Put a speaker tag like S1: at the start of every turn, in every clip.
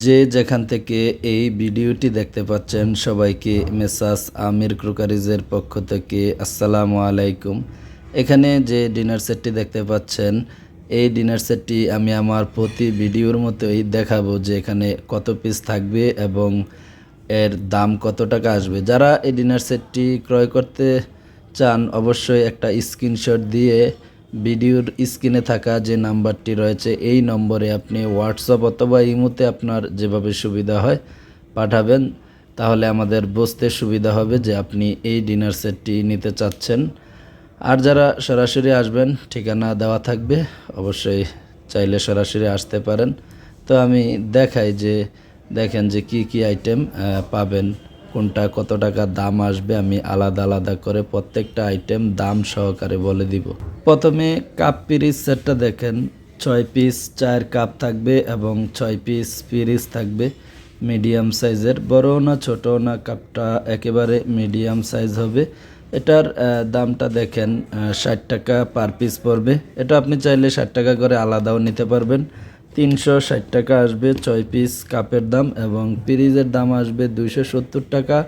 S1: যে যেখান থেকে এই ভিডিওটি দেখতে পাচ্ছেন, সবাইকে মেসাস আমির ক্রোকারিজের পক্ষ থেকে আসসালামু আলাইকুম। এখানে যে ডিনার সেটটি দেখতে পাচ্ছেন, এই ডিনার সেটটি আমি আমার প্রতি ভিডিওর মতোই দেখাবো যে এখানে কত পিস থাকবে এবং এর দাম কত টাকা আসবে। যারা এই ডিনার সেটটি ক্রয় করতে চান, অবশ্যই একটা স্ক্রিনশট দিয়ে ভিডিওর স্ক্রিনে থাকা যে নাম্বারটি রয়েছে, এই নম্বরে আপনি হোয়াটসঅ্যাপ অথবা ইমোতে আপনার যেভাবে সুবিধা হয় পাঠাবেন। তাহলে আমাদের বুঝতে সুবিধা হবে যে আপনি এই ডিনার সেটটি নিতে চাচ্ছেন। আর যারা সরাসরি আসবেন, ঠিকানা দেওয়া থাকবে, অবশ্যই চাইলে সরাসরি আসতে পারেন। তো আমি দেখাই যে, দেখেন যে কি কি আইটেম পাবেন। কোনটা কত টাকা দাম আসবে আমি আলাদা আলাদা করে প্রত্যেকটা আইটেম দাম সহকারে বলে দিব। প্রথমে কাপ পিরিচ সেটটা দেখেন। ছয় পিস চার কাপ থাকবে এবং ছয় পিস পিরিচ থাকবে মিডিয়াম সাইজের বড় না ছোট না কাপটা একেবারে মিডিয়াম সাইজ হবে। এটার দামটা দেখেন ষাট টাকা পার পিস পড়বে। এটা আপনি চাইলে ষাট টাকা করে আলাদাও নিতে পারবেন। তিনশো ষাট টাকা আসবে ছয় পিস কাপের দাম এবং পিরিজের দাম আসবে দুইশো সত্তর টাকা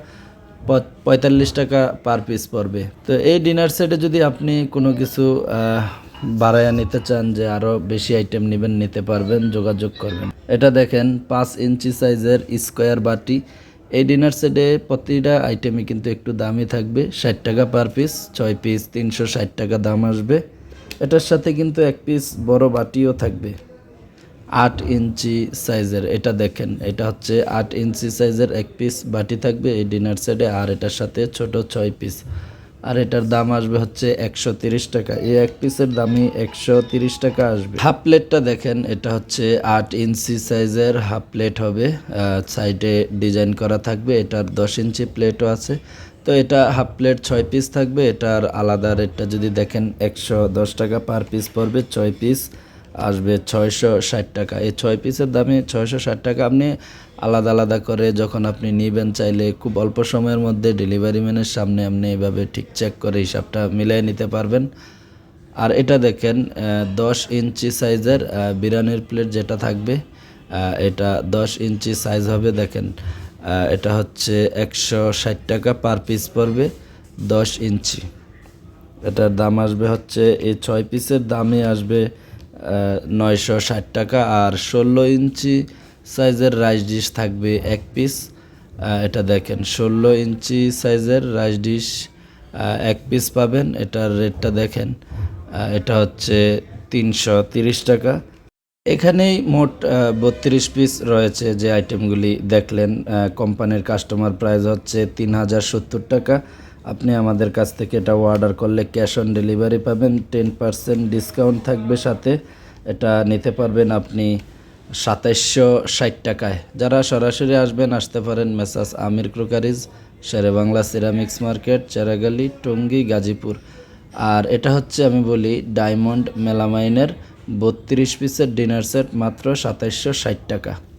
S1: পঁয়তাল্লিশ টাকা পার পিস পড়বে। তো এই ডিনার সেটে যদি আপনি কোনো কিছু বাড়াইয়া নিতে চান যে আরও বেশি আইটেম নেবেন, নিতে পারবেন, যোগাযোগ করবেন। এটা দেখেন, পাঁচ ইঞ্চি সাইজের স্কোয়ার বাটি। এই ডিনার সেটে প্রতিটা আইটেমই কিন্তু একটু দামি থাকবে, ষাট টাকা পার পিস ছয় পিস তিনশো ষাট টাকা দাম আসবে। এটার সাথে কিন্তু এক পিস বড় বাটিও থাকবে। আট ইঞ্চি সাইজের, এটা দেখেন, এটা হচ্ছে আট ইঞ্চি সাইজের এক পিস বাটি থাকবে এই ডিনার সেটে, আর এটার সাথে ছোট ছয় পিস আর এটার দাম আসবে হচ্ছে একশো টাকা, এই এক পিসের দামই একশো টাকা আসবে। হাফ প্লেটটা দেখেন, এটা হচ্ছে আট ইঞ্চি সাইজের হাফ প্লেট হবে সাইডে ডিজাইন করা থাকবে, এটার দশ ইঞ্চি প্লেটও আছে। তো এটা হাফ প্লেট ছয় পিস থাকবে, এটার আলাদা রেটটা যদি দেখেন, একশো দশ টাকা পার পিস পড়বে, ছয় পিস আসবে ছয়শো ষাট টাকা। এই ছয় পিসের দামে ছয়শো ষাট টাকা আপনি আলাদা আলাদা করে যখন আপনি নেবেন চাইলে খুব অল্প সময়ের মধ্যে ডেলিভারি ম্যানের সামনে আপনি এভাবে ঠিক চেক করে হিসাবটা মিলিয়ে নিতে পারবেন। আর এটা দেখেন দশ ইঞ্চি সাইজের বিরিয়ানির প্লেট যেটা থাকবে এটা দশ ইঞ্চি সাইজ হবে দেখেন। এটা হচ্ছে একশো ষাট টাকা পার পিস পড়বে দশ ইঞ্চি। এটার দাম আসবে হচ্ছে, এই ছয় পিসের দামে আসবে নয়শো ষাট টাকা আর ষোলো ইঞ্চি সাইজের রাইস ডিশ থাকবে এক পিস। এটা দেখেন, ষোলো ইঞ্চি সাইজের রাইস ডিশ এক পিস পাবেন। এটার রেটটা দেখেন এটা হচ্ছে তিনশো তিরিশ টাকা। এখানেই মোট বত্রিশ পিস রয়েছে যে আইটেমগুলি দেখলেন। কোম্পানির কাস্টমার প্রাইস হচ্ছে তিন হাজার সত্তর টাকা। আপনি আমাদের কাছ থেকে এটা অর্ডার করলে ক্যাশ অন ডেলিভারি পাবেন টেন পার্সেন্ট ডিসকাউন্ট থাকবে সাথে। এটা নিতে পারবেন আপনি সাতাইশশো ষাট টাকায়। যারা সরাসরি আসবেন, আসতে পারেন messrs Amir crockeries, Shere Bangla ceramics market, Cheragali, Tongi, Gazipur. আর এটা হচ্ছে আমি বলি ডায়মন্ড মেলামাইনের বত্রিশ পিসের ডিনার সেট মাত্র সাতাইশশো ষাট টাকা।